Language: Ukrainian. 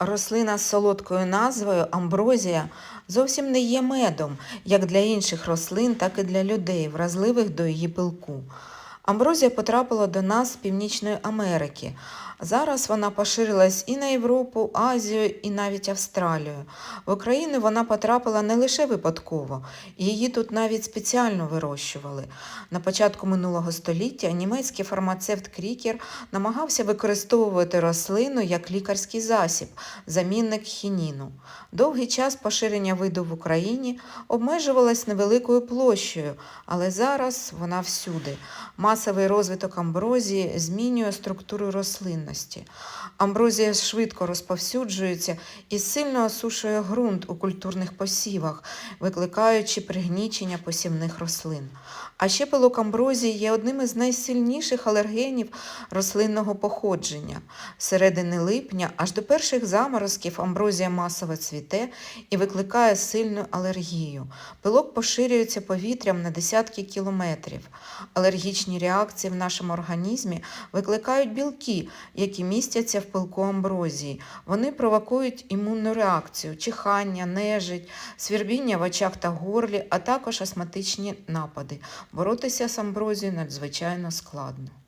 Рослина з солодкою назвою амброзія зовсім не є медом, як для інших рослин, так і для людей, вразливих до її пилку. Амброзія потрапила до нас з Північної Америки. Зараз вона поширилась і на Європу, Азію, і навіть Австралію. В Україну вона потрапила не лише випадково, її тут навіть спеціально вирощували. На початку минулого століття німецький фармацевт Крікер намагався використовувати рослину як лікарський засіб, замінник хініну. Довгий час поширення виду в Україні обмежувалось невеликою площею, але зараз вона всюди. Масовий розвиток амброзії змінює структуру рослинності. Амброзія швидко розповсюджується і сильно осушує ґрунт у культурних посівах, викликаючи пригнічення посівних рослин. А ще пилок амброзії є одним із найсильніших алергенів рослинного походження. Середини липня аж до перших заморозків амброзія масово цвіте і викликає сильну алергію. Пилок поширюється повітрям на десятки кілометрів. Алергічні реакції в нашому організмі викликають білки, які містяться в пилку амброзії. Вони провокують імунну реакцію, чихання, нежить, свірбіння в очах та горлі, а також астматичні напади. Боротися з амброзією надзвичайно складно.